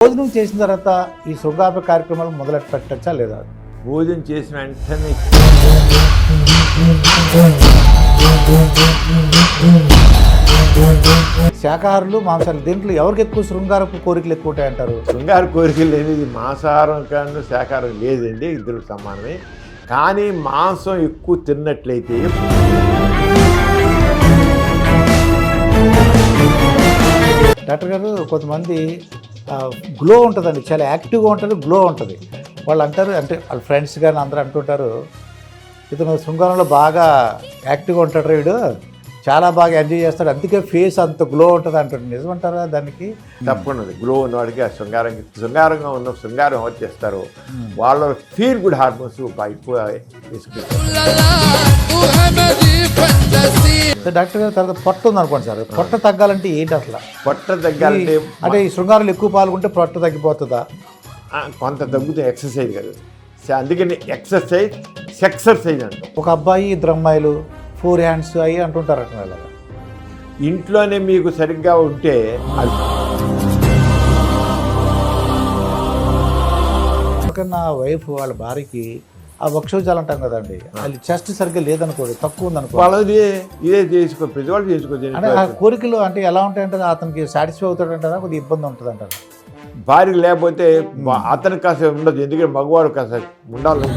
భోజనం చేసిన తర్వాత ఈ శృంగార కార్యక్రమాలు మొదలెట్ పెట్టచ్చా లేదా? భోజనం చేసిన వెంటనే శాకాహారులు మాంసాలు దీంట్లో ఎవరికి ఎక్కువ శృంగారపు కోరికలు ఎక్కువ ఉంటాయంటారు? శృంగార కోరికలు లేనిది మాంసాహారం కానీ శాకాహారం లేదండి ఇద్దరు సమానమే. కానీ మాంసం ఎక్కువ తిన్నట్లయితే డాక్టర్ గారు కొంతమంది గ్లో ఉంటుందండి. చాలా యాక్టివ్గా ఉంటుంది గ్లో ఉంటుంది. వాళ్ళు అంటారు అంటే వాళ్ళ ఫ్రెండ్స్ కానీ అందరూ అంటుంటారు ఇతను శృంగారంలో బాగా యాక్టివ్గా ఉంటాడు వీడు. చాలా బాగా ఎంజాయ్ చేస్తాడు. అందుకే ఫేస్ అంత గ్లో ఉంటుంది అంటాడు. నిజమంటారా దానికి? తప్పకుండా గ్లో ఉన్నవాడికి ఆ శృంగారం శృంగారంగా ఉన్న శృంగారం ఎవరు చేస్తారో. వాళ్ళ ఫీల్ గుడ్ హార్మోన్స్ బాగా ఎక్కువ డాక్టర్ గారు తర్వాత పొట్ట ఉంది అనుకోండి సార్. పొట్ట తగ్గాలంటే ఏంటి అసలు? పొట్ట తగ్గాలంటే అంటే ఈ శృంగారంలో ఎక్కువ పాల్గొంటే పొట్ట తగ్గిపోతుందా? కొంత తగ్గుతుంది ఎక్సర్సైజ్ కాదు. అందుకని ఎక్సర్సైజ్ సెక్సర్సైజ్ అంటాం. ఒక అబ్బాయి ఇద్దరు అమ్మాయిలు ఫోర్ హ్యాండ్స్ అయ్యి అంటుంటారు అట్లా ఇంట్లోనే మీకు సరిగ్గా ఉంటే అది. నా వైఫ్ వాళ్ళ భార్యకి ఆ వక్షోజాలు అంటాం కదండి. అది చెస్ట్ సరిగ్గా లేదనుకోండి తక్కువ ఉందనుకో వాళ్ళది ఇదే చేసుకో చేసుకోవచ్చు అంటే ఆ కోరికలు అంటే ఎలా ఉంటాయంటే అతనికి సాటిస్ఫై అవుతాడంటారా? కొద్దిగా ఇబ్బంది ఉంటుంది అంటారా భార్య లేకపోతే అతనికి కాస్త ఉండదు ఎందుకంటే మగవాడు కాస్త ఉండాలి.